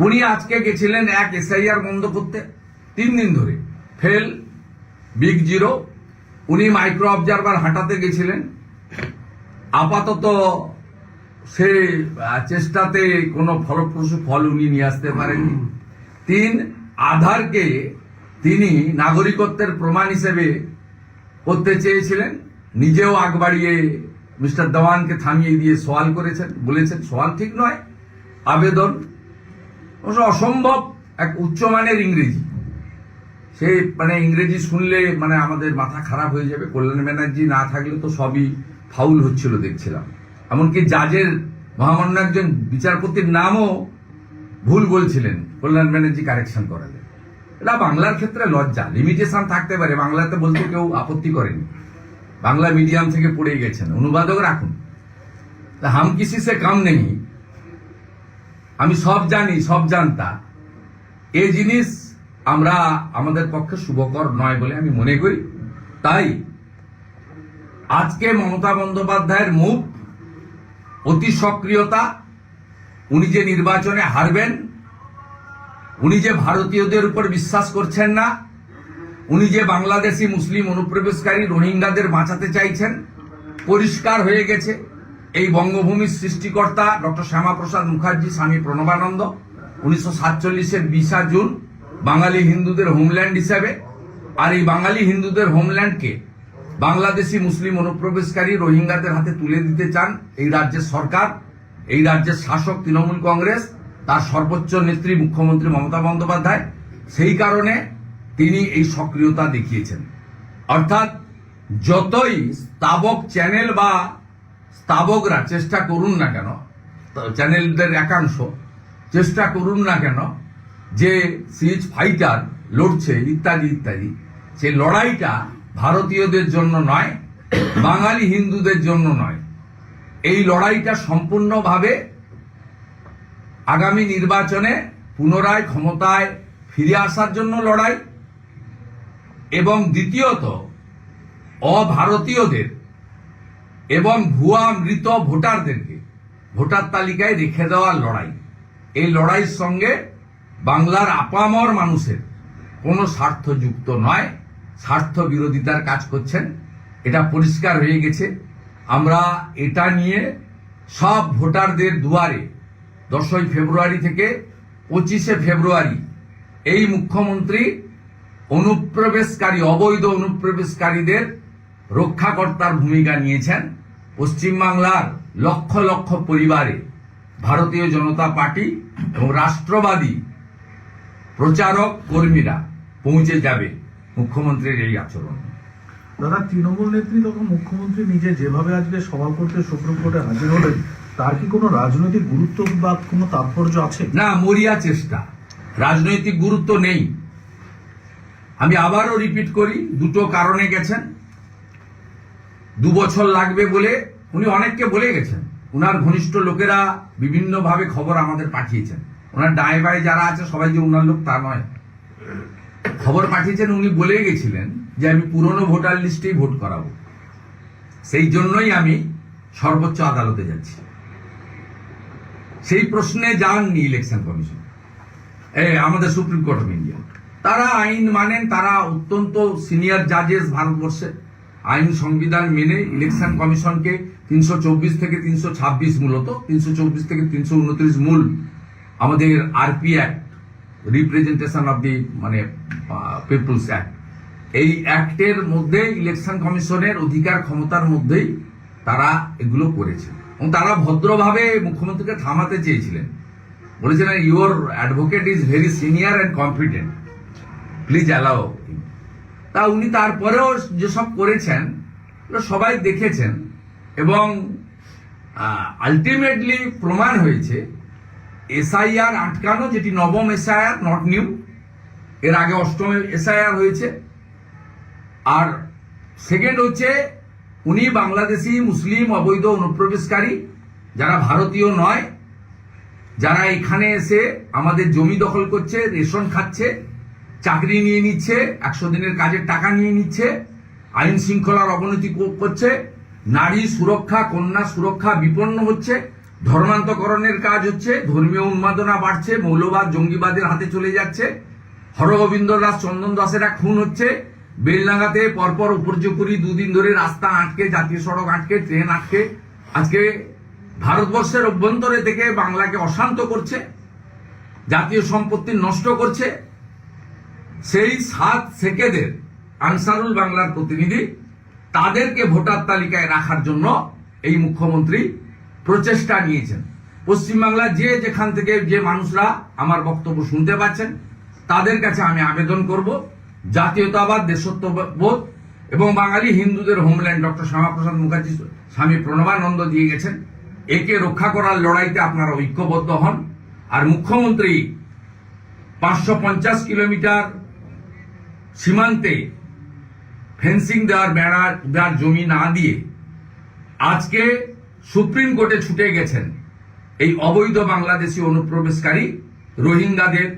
উনি আজকে গেছিলেন এক এসআইআর বন্ধ করতে। তিন দিন ধরে। Fail, big zero. উনি মাইক্রো অবজারভার হাঁটাতে গেছিলেন। আপাতত সে চেষ্টাতে কোনো ফলপ্রসূ ফল উনি নিয়ে আসতে পারেননি। তিন, আধারকে তিনি নাগরিকত্বের প্রমাণ হিসেবে করতে চেয়েছিলেন। নিজেও আগ বাড়িয়ে মিস্টার দেওয়ানকে থামিয়ে দিয়ে সওয়াল করেছেন, বলেছেন, সওয়াল ঠিক নয়, আবেদন। অসম্ভব এক উচ্চমানের ইংরেজি। সে মানে ইংরেজি শুনলে মানে আমাদের মাথা খারাপ হয়ে যাবে। কল্যাণ ব্যানার্জি না থাকলে তো সবই ফাউল হচ্ছিল দেখছিলাম। এমনকি জাজের মহামান্য একজন বিচারপতির নামও ভুল বলছিলেন। কল্যাণ ব্যানার্জি কারেকশন করালেন। এটা বাংলার ক্ষেত্রে লজ্জা। লিমিটেশন থাকতে পারে। বাংলাতে বলতে কেউ আপত্তি করেনি। বাংলা মিডিয়াম থেকে পড়ে গেছেন। অনুবাদক রাখুন। হাম কিসি সে কাম নেই। আমি সব জানি, সব জানতা এ জিনিস আমরা আমাদের পক্ষে শুভকর নয় বলে আমি মনে করি। তাই আজকে মমতা বন্দ্যোপাধ্যায়ের মুখ, অতি সক্রিয়তা, উনি যে নির্বাচনে হারবেন, উনি যে ভারতীয়দের উপর বিশ্বাস করছেন না, উনি যে বাংলাদেশি মুসলিম অনুপ্রবেশকারী রোহিঙ্গাদের বাঁচাতে চাইছেন, পরিষ্কার হয়ে গেছে। এই বঙ্গভূমির সৃষ্টিকর্তা ডক্টর শ্যামাপ্রসাদ মুখার্জি, স্বামী প্রণবানন্দ, উনিশশো সাতচল্লিশের বিশা জুন, বাঙালি হিন্দুদের হোমল্যান্ড হিসাবে। আর এই বাঙালি হিন্দুদের হোমল্যান্ডকে বাংলাদেশি মুসলিম অনুপ্রবেশকারী রোহিঙ্গাদের হাতে তুলে দিতে চান এই রাজ্যের সরকার, এই রাজ্যের শাসক তৃণমূল কংগ্রেস, তার সর্বোচ্চ নেত্রী মুখ্যমন্ত্রী মমতা বন্দ্যোপাধ্যায়। সেই কারণে তিনি এই সক্রিয়তা দেখিয়েছেন। অর্থাৎ যতই স্তাবক চ্যানেল বা স্তাবকরা চেষ্টা করুন না কেন, চ্যানেলদের একাংশ, চেষ্টা করুন না কেন যে সিজ ফাইটার লড়ছে ইত্যাদি ইত্যাদি। সেই লড়াইটা ভারতীয়দের জন্য নয়, বাঙালি হিন্দুদের জন্য নয়। এই লড়াইটা সম্পূর্ণভাবে আগামী নির্বাচনে পুনরায় ক্ষমতায় ফিরে আসার জন্য লড়াই এবং দ্বিতীয়ত, অভারতীয়দের এবং ভুয়া মৃত ভোটারদেরকে, ভোটার তালিকায় রেখে দেওয়ার লড়াই। এই লড়াইয়ের সঙ্গে বাংলার আপামর মানুষের কোনো স্বার্থ যুক্ত নয় স্বার্থ বিরোধিতার কাজ করছেন। এটা পরিষ্কার হয়ে গেছে। আমরা এটা নিয়ে সব ভোটারদের দুয়ারে দশই ফেব্রুয়ারি থেকে পঁচিশে ফেব্রুয়ারি এই মুখ্যমন্ত্রী অনুপ্রবেশকারী, অবৈধ অনুপ্রবেশকারীদের রক্ষাকর্তার ভূমিকা নিয়েছেন। পশ্চিমবাংলার লক্ষ লক্ষ পরিবারে ভারতীয় জনতা পার্টি এবং রাষ্ট্রবাদী প্রচারক কর্মীরা পৌঁছে যাবে মুখ্যমন্ত্রীর এই আচরণ। দাদা তৃণমূল নেত্রী তখন মুখ্যমন্ত্রী নিজে যেভাবে আজকে সভা করতে সুপ্রিম কোর্টে হাজির হলেন তার কি কোনো রাজনৈতিক গুরুত্ব বা কোনো তাৎপর্য আছে? না মরিয়া চেষ্টা। রাজনৈতিক গুরুত্ব নেই। আমি আবারও রিপিট করি দুটো কারণে গেছেন। দু বছর লাগবে বলে উনি অনেককে বলে গেছেন। উনার ঘনিষ্ঠ লোকেরা বিভিন্নভাবে খবর আমাদের পাঠিয়েছেন। ওনার ডায়ে বায়ে যারা আছে সবাই যে ওনার লোক তা নয়। খবর পাঠিয়েছেন উনি বলে গেছিলেন যে আমি পুরনো ভোটার লিস্টেই ভোট করাবো। সেই জন্যই আমি সর্বোচ্চ আদালতে যাচ্ছি। সেই প্রশ্নে যাননি ইলেকশন কমিশন। এ, আমাদের সুপ্রিম কোর্ট অফ ইন্ডিয়া। তারা আইন মানেন তারা অত্যন্ত সিনিয়র জাজেস ভারতবর্ষে। আইন সংবিধান মেনে ইলেকশন কমিশনকে তিনশো চব্বিশ থেকে তিনশো ছাব্বিশ মূলত তিনশো চব্বিশ থেকে তিনশো উনত্রিশ মূল আমাদের RP act representation of the মানে পিপলস অ্যাক্ট এই অ্যাক্টের মধ্যে ইলেকশন কমিশনের অধিকার ক্ষমতার মধ্যেই তারা এগুলো করেছে। এবং তারা ভদ্রভাবে মুখ্যমন্ত্রীকে থামাতে চেয়েছিলেন। বলেছিলেন your advocate is very senior and competent please allow তা উনি তারপরেও যেসব করেছেন সবাই দেখেছেন। এবং আলটিমেটলি প্রমাণ হয়েছে এসআইআর আটকানো, যেটি নবম এসআইআর নট নিউ এর আগে অষ্টম এসআইআর হয়েছে। আর সেকেন্ড হচ্ছে, উনি বাংলাদেশি, মুসলিম, অবৈধ, অনুপ্রবেশকারী, যারা ভারতীয় নয়, যারা এখানে এসে আমাদের জমি দখল করছে, রেশন খাচ্ছে চাকরি নিয়ে নিচ্ছে, একশো দিনের কাজের টাকা নিয়ে নিচ্ছে, আইন শৃঙ্খলার অবনতি করছে, নারী সুরক্ষা, কন্যা সুরক্ষা বিপন্ন হচ্ছে, ধর্মান্তকরণের কাজ হচ্ছে, ধর্মীয় উন্মাদনা বাড়ছে, মৌলবাদ জঙ্গিবাদের হাতে চলে যাচ্ছে, হরগোবিন্দ দাস, চন্দন দাসেরা খুন হচ্ছে বেলডাঙ্গাতে পরপর উপর্যুপুরি দুদিন ধরে রাস্তা আটকে, জাতীয় সড়ক আটকে, ট্রেন আটকে, আজকে ভারতবর্ষের অভ্যন্তরে থেকে বাংলাকে অশান্ত করছে, জাতীয় সম্পত্তি নষ্ট করছে সেই সাত সেকেদের আনসারুল বাংলার প্রতিনিধি তাদেরকে ভোটার তালিকায় রাখার জন্য এই মুখ্যমন্ত্রী প্রচেষ্টা নিয়েছেন। পশ্চিমবাংলার যে যেখান থেকে যে মানুষরা আমার বক্তব্য শুনতে পাচ্ছেন, তাদের কাছে আমি আবেদন করব। জাতীয়তাবাদ, দেশত্ববোধ এবং বাঙালি হিন্দুদের হোমল্যান্ড ডক্টর শ্যামাপ্রসাদ মুখার্জি স্বামী প্রণবানন্দ দিয়ে গেছেন। একে রক্ষা করার লড়াইতে আপনারা ঐক্যবদ্ধ হন। আর মুখ্যমন্ত্রী পাঁচশো পঞ্চাশ কিলোমিটার সীমান্তে ফেন্সিং দেওয়ার বেড়া দেওয়ার জমি না দিয়ে আজকে সুপ্রিম কোর্টে ছুটে গেছেন এই অবৈধ বাংলাদেশি অনুপ্রবেশকারী রোহিঙ্গাদের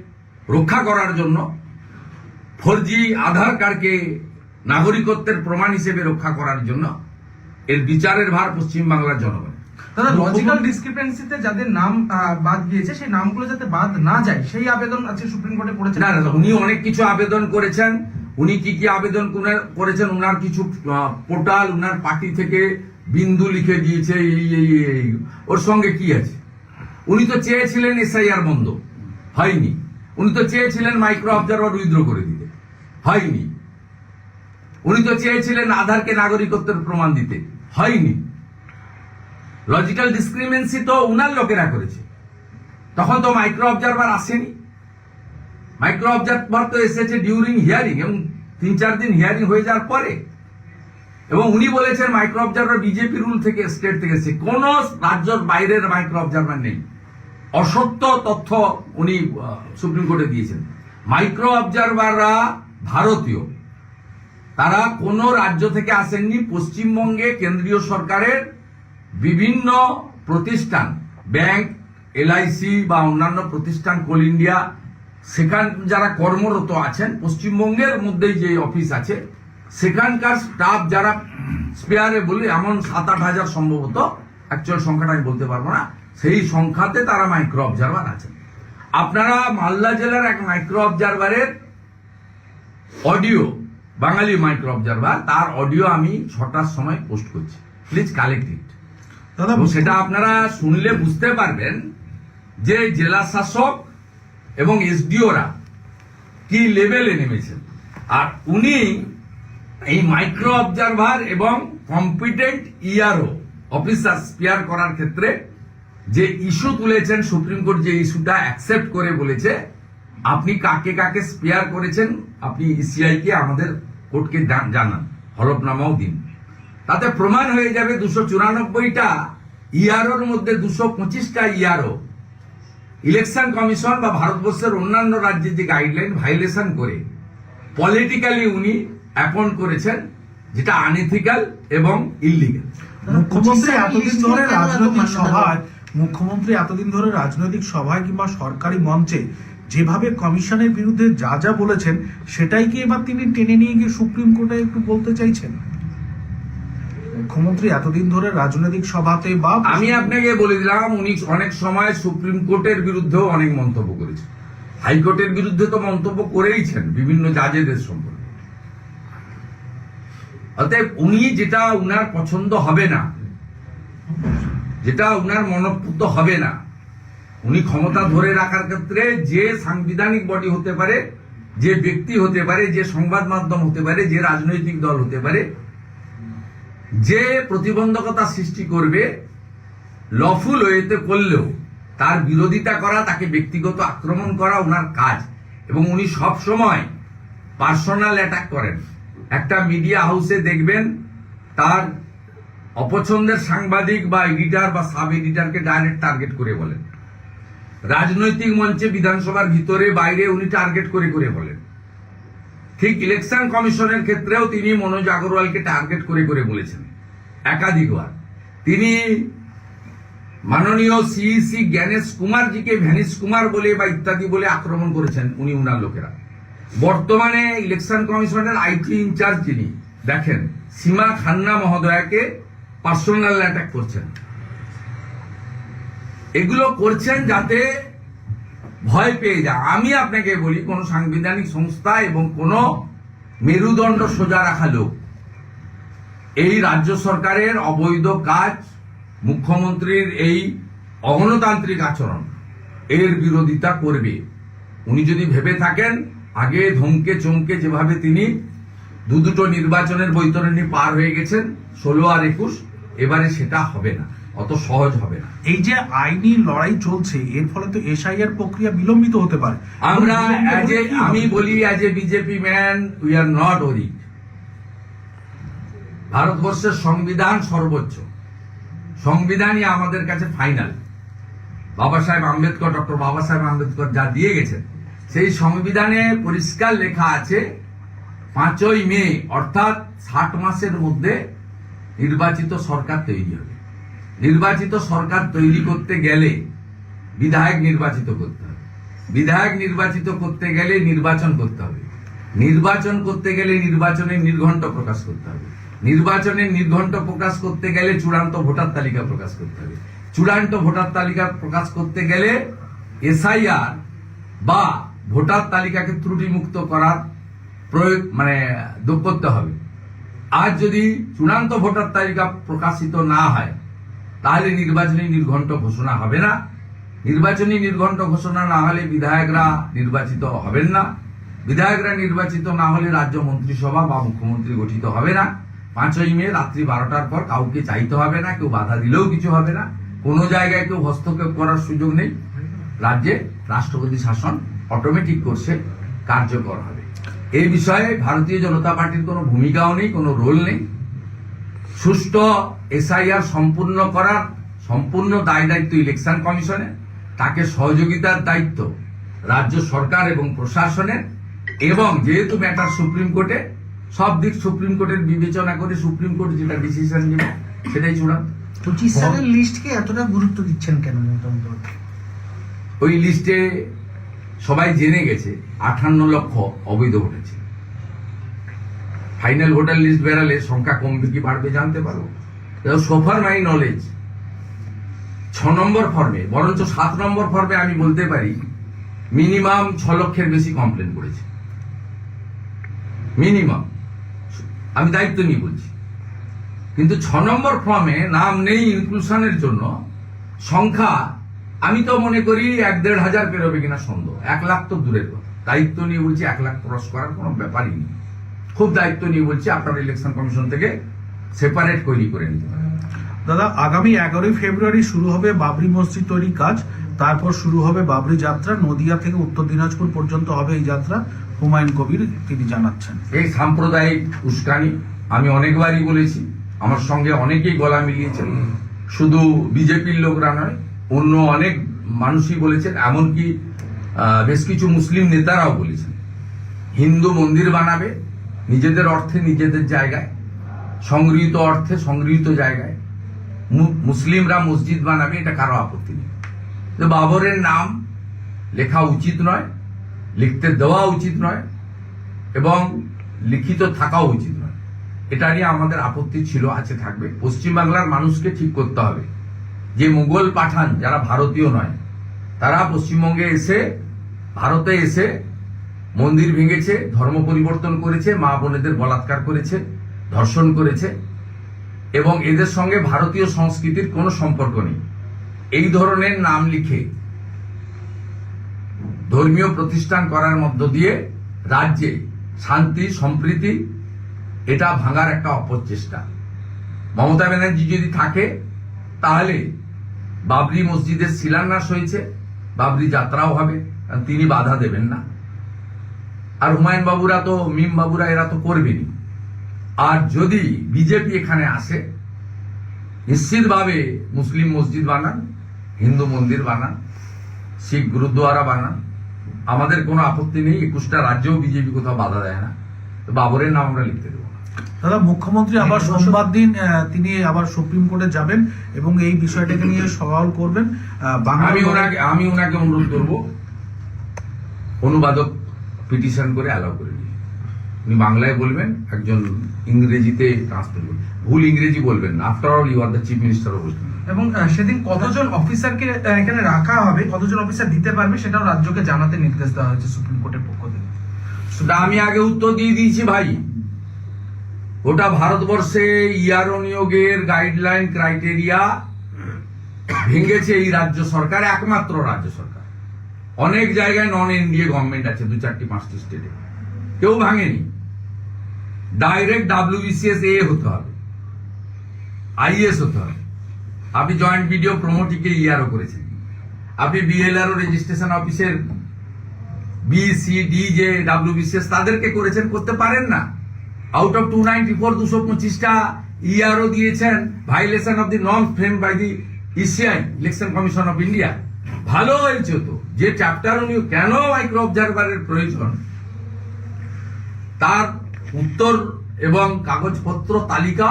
রক্ষা করার জন্য। ফোরজি আধার কার্ডকে নাগরিকত্বের প্রমাণ হিসেবে রক্ষা করার জন্য। এর বিচারের ভার পশ্চিম বাংলার জনগণ লজিক্যাল ডিসক্রিপেন্সিতে যাদের নাম বাদ দিয়েছে সেই নামগুলো যাতে বাদ না যায় সেই আবেদন সুপ্রিম কোর্টে করেছে না না উনি অনেক কিছু আবেদন করেছেন। উনি কি কি আবেদন করেছেন উনার কিছু পোর্টাল উনার পার্টি থেকে বিন্দু লিখে দিয়েছে এই এই, এই ওর সঙ্গে কি আছে? উনি তো চেয়েছিলেন এসআইআর বন্ধ। হয়নি। উনি তো চেয়েছিলেন মাইক্রো অবজারভার উইথড্র করে দিতে। হয়নি। উনি তো চেয়েছিলেন আধারকে নাগরিকত্বের প্রমাণ দিতে। হয়নি। লজিক্যাল ডিসক্রিমেন্সি তো উনার লোকেরা করেছে। তখন তো মাইক্রো অবজারভার আসেনি। মাইক্রো অবজারভার তো এসেছে ডিউরিং হিয়ারিং এবং তিন চার দিন হিয়ারিং হয়ে যাওয়ার পরে। এবং উনি বলেছেন মাইক্রো অবজারভার বিজেপি রুল থেকে স্টেট থেকে এসেছে। কোন রাজ্যের বাইরের মাইক্রো অবজারভার নেই। অসত্য তথ্য উনি সুপ্রিম কোর্টে দিয়েছেন। মাইক্রো অবজারভাররা ভারতীয়। তারা কোন রাজ্য থেকে আসেননি। পশ্চিমবঙ্গে কেন্দ্রীয় সরকারের বিভিন্ন প্রতিষ্ঠান, ব্যাংক, এলআইসি বা অন্যান্য প্রতিষ্ঠান, কোল ইন্ডিয়া, সেখান যারা কর্মরত আছেন, পশ্চিমবঙ্গের মধ্যেই যে অফিস আছে, সেখানকার স্টাফ যারা স্পেয়ারে বলি, এমন সাত আট হাজার সম্ভবত অ্যাকচুয়াল সংখ্যাটা আমি বলতে পারব না, সেই সংখ্যাতে তারা মাইক্রো অবজারভার আছেন। আপনারা মালদা জেলার এক মাইক্রো অবজারভারের অডিও বাঙালি মাইক্রো অবজারভার তার অডিও আমি ছটার সময় পোস্ট করছি। প্লিজ কালেক্ট ইট দাদা সেটা আপনারা শুনলে বুঝতে পারবেন যে জেলা শাসক এবং এসডিওরা কি লেভেলে নেমেছেন। আর উনি এই মাইক্রো অবজারভার এবং কম্পিটেন্ট ইআরও অফিসার স্পিয়ার করার ক্ষেত্রে যে ইস্যু তুলেছেন সুপ্রিম কোর্ট যে ইস্যুটা অ্যাকসেপ্ট করে বলেছে আপনি কাকে কাকে স্পেয়ার করেছেন আপনি ইসিআই কে আমাদের কোর্টকে জানান। হলফনামাও দিন। তাতে প্রমাণ হয়ে যাবে দুশো চুরানব্বইটা ইয়ারোর মধ্যে দুশো পঁচিশটা ইয়ারো। ইলেকশন কমিশন বা ভারতবর্ষের অন্যান্য রাজ্যের যে গাইডলাইন ভাইলেশন করে পলিটিক্যালি উনি অ্যাপয়েন্ট করেছেন যেটা আনএথিক্যাল এবং ইললিগাল। মুখ্যমন্ত্রী এতদিন ধরে রাজনৈতিক সভায় মুখ্যমন্ত্রী এতদিন ধরে রাজনৈতিক সভায় কিংবা সরকারি মঞ্চে যেভাবে কমিশনের বিরুদ্ধে যা যা বলেছেন সেটাই কি এবার তিনি টেনে নিয়ে গিয়ে সুপ্রিম কোর্টে একটু বলতে চাইছেন? মুখ্যমন্ত্রী এতদিন ধরে রাজনৈতিক সভাতে বা আমি আপনাকে বলে দিলাম উনি অনেক সময় সুপ্রিম কোর্টের বিরুদ্ধেও অনেক মন্তব্য করেছেন। হাইকোর্টের বিরুদ্ধে তো মন্তব্য করেইছেন বিভিন্ন জাজেদের সম্পর্কে। অতএব উনি যেটা উনার পছন্দ হবে না যেটা উনার মনপুত হবে না উনি ক্ষমতা ধরে রাখার ক্ষেত্রে যে সাংবিধানিক বডি হতে পারে যে ব্যক্তি হতে পারে যে সংবাদ মাধ্যম হতে পারে যে রাজনৈতিক দল হতে পারে যে প্রতিবন্ধকতা সৃষ্টি করবে, লফুল ওয়েতে করলেও তার বিরোধিতা করা, তাকে ব্যক্তিগত আক্রমণ করা ওনার কাজ। এবং উনি সব সময় পার্সোনাল অ্যাটাক করেন। একটা মিডিয়া হাউসে দেখবেন, তার অপছন্দের সাংবাদিক বা এডিটার বা সাব এডিটারকে ডাইরেক্ট টার্গেট করে বলেন। রাজনৈতিক মঞ্চে বিধানসভার ভিতরে, বাইরে উনি টার্গেট করে করে বলেন। ঠিক ইলেকশন কমিশনের ক্ষেত্রেও তিনি মনোজ আগরওয়ালকে টার্গেট করে করে বলেছেন, একাধিকবার। তিনি মাননীয় সিইসি জ্ঞানেশ কুমারজিকে ভ্যানিশ কুমার বলে বা ইত্যাদি বলে আক্রমণ করেছেন উনি উনার লোকেরা। বর্তমানে ইলেকশন কমিশনের আইটি ইনচার্জ যিনি, দেখেন, সীমা খান্না মহোদয়াকে পার্সোনাল অ্যাটাক করছেন। এগুলো করছেন যাতে ভয় পেয়ে যায়। আমি আপনাকে বলি, কোন সাংবিধানিক সংস্থা এবং কোন মেরুদণ্ড সোজা রাখা লোক। এই রাজ্য সরকারের অবৈধ কাজ মুখ্যমন্ত্রীর এই অগণতান্ত্রিক আচরণ, এর বিরোধিতা করবে। উনি যদি ভেবে থাকেন, আগে ধমকে চমকে যেভাবে তিনি দু দুটো নির্বাচনের বৈতরণী পার হয়ে গেছেন, ষোলো আর একুশ, এবারে সেটা হবে না। অত সহজ হবে না। এই যে আইনি লড়াই চলছে এর ফলে তো এসআইআর প্রক্রিয়া বিলম্বিত হতে পারে। আমরা আমি বলি as a BJP man we are not worried ভারতবর্ষের সংবিধান সর্বোচ্চ। সংবিধানই আমাদের কাছে ফাইনাল বাবা সাহেব আম্বেদকর ডক্টর বাবা সাহেব আম্বেদকর যা দিয়ে গেছেন সেই সংবিধানে পরিষ্কার লেখা আছে পাঁচই মে অর্থাৎ ষাট মাসের মধ্যে নির্বাচিত সরকার তৈরি হবে। নির্বাচিত সরকার তৈরি করতে গেলে বিধায়ক নির্বাচিত করতে হবে। বিধায়ক নির্বাচিত করতে গেলে নির্বাচন করতে হবে। নির্বাচন করতে গেলে নির্বাচনের নির্ঘণ্ট প্রকাশ করতে হবে। নির্বাচনের নির্ঘণ্ট প্রকাশ করতে গেলে চূড়ান্ত ভোটার তালিকা প্রকাশ করতে হবে। চূড়ান্ত ভোটার তালিকা প্রকাশ করতে গেলে এসআইআর বা ভোটার তালিকাকে ত্রুটিমুক্ত করার প্রয়োগ মানে করতে হবে। আজ যদি চূড়ান্ত ভোটার তালিকা প্রকাশিত না হয় তাহলে নির্বাচনী নির্ঘণ্ট ঘোষণা হবে না। নির্বাচনী নির্ঘণ্ট ঘোষণা না হলে বিধায়করা নির্বাচিত হবেন না। বিধায়করা নির্বাচিত না হলে রাজ্য মন্ত্রিসভা বা মুখ্যমন্ত্রী গঠিত হবে না। পাঁচই মে রাত্রি বারোটার পর কাউকে চাইতে হবে না, কেউ বাধা দিলেও কিছু হবে না। কোনো জায়গায় কেউ হস্তক্ষেপ করার সুযোগ নেই। রাজ্যে রাষ্ট্রপতি শাসন অটোমেটিক কোর্সে কার্যকর হবে। এই বিষয়ে ভারতীয় জনতা পার্টির কোনো ভূমিকাও নেই, কোনো রোল নেই। সুষ্ঠু এসআইআর সম্পূর্ণ করার সম্পূর্ণ দায় দায়িত্ব ইলেকশন কমিশনের তাকে সহযোগিতার দায়িত্ব রাজ্য সরকার এবং প্রশাসনের এবং যেহেতু ম্যাটার সুপ্রিম কোর্টে সব দিক সুপ্রিম কোর্টের বিবেচনা করে সুপ্রিম কোর্ট যেটা ডিসিশন নেবে সেটাই চূড়ান্ত। পঁচিশ সালের লিস্টকে এতটা গুরুত্ব দিচ্ছেন কেন ওই লিস্টে সবাই জেনে গেছে আঠান্ন লক্ষ অবৈধ ছিল। ফাইনাল ভোটার লিস্ট বেরালে সংখ্যা কমবে কি বাড়বে জানতে পারব সোফার মাই নলেজ ছ নম্বর ফর্মে বরঞ্চ সাত নম্বর ফর্মে আমি বলতে পারি মিনিমাম ছ লক্ষের বেশি কমপ্লেন করেছে। মিনিমাম আমি দায়িত্ব নিয়ে বলছি। কিন্তু ছ নম্বর ফর্মে নাম নেই ইনক্লুশনের জন্য, সংখ্যা, আমি তো মনে করি এক দেড় হাজার পেরোবে কিনা সন্দেহ। এক লাখ তো দূরের কথা। দায়িত্ব নিয়ে বলছি এক লাখ ক্রস করার কোনো ব্যাপারই নেই। খুব দায়িত্ব নিয়ে বলছি আপনার ইলেকশন কমিশন থেকে সেপারেট তৈরি করে নিতে দাদা আগামী এগারোই ফেব্রুয়ারি শুরু হবে বাবরি মসজিদ তৈরি কাজ তারপর শুরু হবে বাবরি যাত্রা নদিয়া থেকে উত্তর দিনাজপুর পর্যন্ত হবে এই যাত্রা হুমায়ুন কবির তিনি জানাচ্ছেন। এই সাম্প্রদায়িক উস্কানি আমি অনেকবারই বলেছি আমার সঙ্গে অনেকেই গলা মিলিয়েছেন। শুধু বিজেপির লোকরা নয় অন্য অনেক মানুষই বলেছেন এমনকি বেশ কিছু মুসলিম নেতারাও বলেছেন। হিন্দু মন্দির বানাবে নিজেদের অর্থে নিজেদের জায়গায়, সংগৃহীত অর্থে সংগৃহীত জায়গায়। মুসলিমরা মসজিদ বানাবে, এটা কারও আপত্তি নেই। বাবরের নাম লেখা উচিত নয়, লিখতে দেওয়া উচিত নয়, এবং লিখিত থাকাও উচিত নয়। এটা নিয়ে আমাদের আপত্তি ছিল, আছে, থাকবে। পশ্চিমবাংলার মানুষকে ঠিক করতে হবে। যে মুঘল পাঠান, যারা ভারতীয় নয়, তারা পশ্চিমবঙ্গে এসে, ভারতে এসে মন্দির ভেঙেছে, ধর্ম পরিবর্তন করেছে, মা বোনেদের বলাৎকার করেছে, ধর্ষণ করেছে, এবং এদের সঙ্গে ভারতীয় সংস্কৃতির কোনো সম্পর্ক নেই। এই ধরনের নাম লিখে ধর্মীয় প্রতিষ্ঠান করার মধ্য দিয়ে রাজ্যে শান্তি, সম্প্রীতি, এটা ভাঙার একটা অপচেষ্টা। মমতা ব্যানার্জি যদি থাকে, তাহলে বাবরি মসজিদের শিলান্যাস হয়েছে, বাবরি যাত্রাও হবে তিনি বাধা দেবেন না। আর হুমায়ুন বাবুরা তো মিম বাবুরা এরা তো করবেনই। আর যদি বিজেপি এখানে আসে নিশ্চিতভাবে মুসলিম মসজিদ বানান হিন্দু মন্দির বানান শিখ গুরুদ্বারা বানান আমাদের কোনো আপত্তি নেই একুশটা রাজ্যেও বিজেপি কোথাও বাধা দেয় না। তো বাবরের নাম আমরা লিখতে দেবো দাদা মুখ্যমন্ত্রী আবার সোমবার দিন তিনি আবার সুপ্রিম কোর্টে যাবেন এবং এই বিষয়টাকে নিয়ে সওয়াল করবেন। আমি ওনাকে আমি ওনাকে অনুরোধ করব অনুবাদক পিটিশন করে অ্যালাউ করে দিই উনি বাংলায় বলবেন একজন ইংরেজিতে ট্রান্সলেট করবেন। ভুল ইংরেজি বলবেন after all you are the chief minister of west এবং সেদিন কতজন অফিসারকে এখানে রাখা হবে কতজন অফিসার দিতে পারবে সেটাও রাজ্যকে জানাতে নির্দেশ দেওয়া হয়েছে সুপ্রিম কোর্টের পক্ষ থেকে। সেটা আমি আগে উত্তর দিয়ে দিয়েছি ভাই। ওটা ভারতবর্ষে ইয়ারো নিয়োগের গাইডলাইন ক্রাইটেরিয়া ভেঙেছে এই রাজ্য সরকার একমাত্র রাজ্য সরকার। অনেক জায়গায় নন এনডিএ গভর্নমেন্ট আছে দু চারটি পাঁচটি স্টেটে কেউ ভাঙেনি। ডাইরেক্ট ডাব্লিউবিসিএস এ হতে হবে। আইএস হতে হবে। আপনি জয়েন্ট ভিডিও প্রমোটিকে ইয়ারও করেছেন। আপনি বিএলআরও রেজিস্ট্রেশন অফিসের বি সি ডি যে ডাব্লিউবিসিএস তাদেরকে করেছেন, করতে পারেন না। Out of two ninety four দুশো পঁচিশটা ইআরও দিয়েছেন violation of the norm frame by the ECI election commission of India ভালো হয়েছে তো। যে চ্যাপ্টার উনি কেন মাইক্রো অবজারভারের প্রয়োজন, তার উত্তর এবং কাগজপত্র তালিকা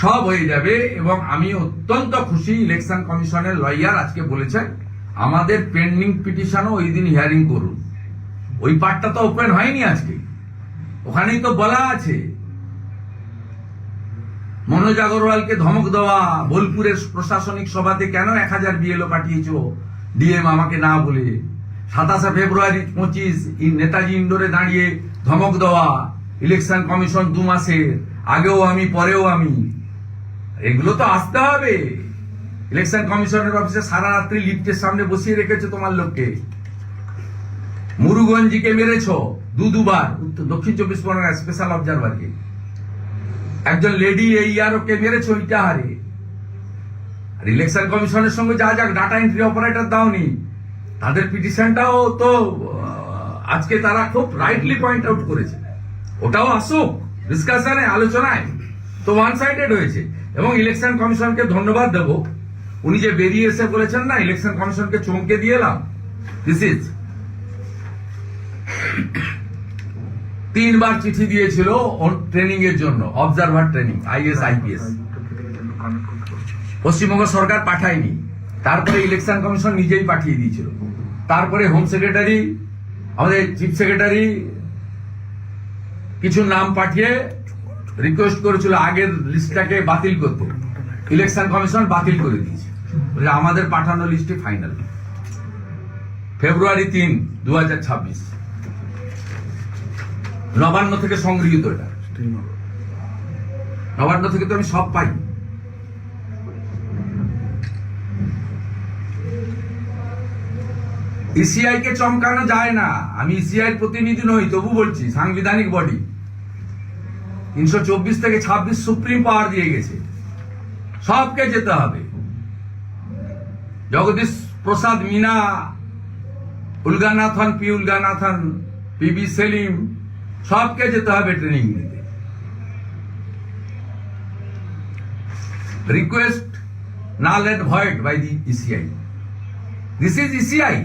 সব হয়ে যাবে এবং আমি অত্যন্ত খুশি ইলেকশন কমিশনের লয়ার আজকে বলেছেন, আমাদের পেন্ডিং পিটিশনও ওই দিন হিয়ারিং করুন। ওই পার্টটা তো ওপেন হয়নি আজকে। ওখানেই তো বলা আছে মনোজ আগরওয়ালকে ধমক দেওয়া, বোলপুরের প্রশাসনিক সভাতে কেন এক হাজার বিএলও পাঠিয়েছ? ডিএম আমাকে না বলে। সাতাশে ফেব্রুয়ারি পঁচিশ নেতাজি ইন্ডোরে দাঁড়িয়ে ধমক দেওয়া, ইলেকশন কমিশন দু মাসের। আগেও আমি, পরেও আমি। এগুলো তো আসতে হবে। ইলেকশন কমিশনের অফিসে সারা রাত্রি লিফটের সামনে বসিয়ে রেখেছে তোমার লোককে। মুরুগঞ্জিকে মেরেছ দু দুবার দক্ষিণ চব্বিশ পরগনা স্পেশাল অবজারভারকে একজন লেডি এই ইয়ারকে মেরেছে ওইটা হারে আর ইলেকশন কমিশনের সঙ্গে যা যা ডাটা এন্ট্রি অপারেটর দাওনি। তাদের পিটিশনটাও তো আজকে তারা খুব রাইটলি পয়েন্ট আউট করেছে। ওটাও আসুক ডিসকাশনে আলোচনায় তো ওয়ান সাইডেড হয়েছে। এবং ইলেকশন কমিশনকে ধন্যবাদ দেব। উনি যে বেরিয়ে এসে বলেছেন না ইলেকশন কমিশনকে চমকে দিয়ে এলাম। দিস ইজ তিনবার চিঠি দিয়েছিল ট্রেনিং এর জন্য observer training IAS IPS Paschimbanga সরকার পাঠায়নি। তারপরে ইলেকশন কমিশন নিজেই পাঠিয়ে দিয়েছিল। তারপরে হোম সেক্রেটারি আমাদের চিফ সেক্রেটারি কিছু নাম পাঠিয়ে রিকোয়েস্ট করেছিল আগের লিস্টটাকে বাতিল করতে। ইলেকশন কমিশন বাতিল করে দিয়েছে। আমাদের পাঠানো লিস্টে ফাইনাল ফেব্রুয়ারি তিন দু হাজার ছাব্বিশ। নবান্ন থেকে সংগৃহীত এটা। নবান্ন থেকে তো আমি সব পাই। ইসিআই কে চমকানো যায় না। আমি ইসিআই প্রতিনিধি নই তবু বলছি সাংবিধানিক বডি তিনশো চব্বিশ থেকে ছাব্বিশ সুপ্রিম পাওয়ার দিয়ে গেছে। সবকে যেতে হবে। জগদীশ প্রসাদ মিনা উলগানাথন পি উলগানাথন পিবি সেলিম সবকে যেতে হবে ট্রেনিং নিতে। Request null and void by the ECI this is ECI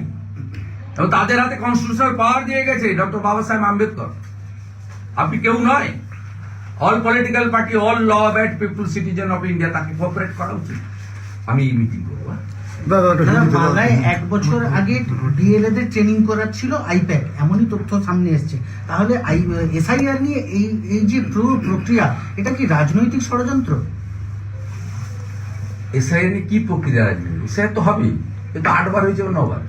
এবং তাদের হাতে কনস্টিটিউশনাল পাওয়ার দিয়ে গেছে ডক্টর বাবা সাহেব আম্বেদকর। আপনি কেউ নয়। All political party all law people citizen of India তাকে কোঅপারেট করা উচিত। আমি এই মিটিং করব। বাংলায় এক বছর আগে ডিএলএ দের ট্রেনিং করাচ্ছিল আইপ্যাক এমনই তথ্য সামনে এসছে। তাহলে আই এসআইআর নিয়ে এই এই যে পুরো প্রক্রিয়া এটা কি রাজনৈতিক ষড়যন্ত্র? এসআই নিয়ে কি প্রক্রিয়া আছে এসআই তো হবেই। কিন্তু আটবার হয়েছে নবার।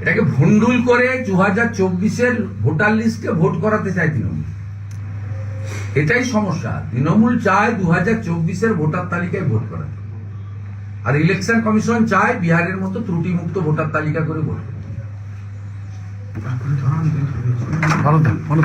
এটাকে ভন্ডুল করে দু হাজার চব্বিশের ভোটার লিস্টে ভোট করাতে চায় তৃণমূল। এটাই সমস্যা। তৃণমূল চায় দু হাজার চব্বিশের ভোটার তালিকায় ভোট করাতে। আর ইলেকশন কমিশন চায় বিহারের মতো ত্রুটি মুক্ত ভোটার তালিকা করে ভোট। ভালো ভালো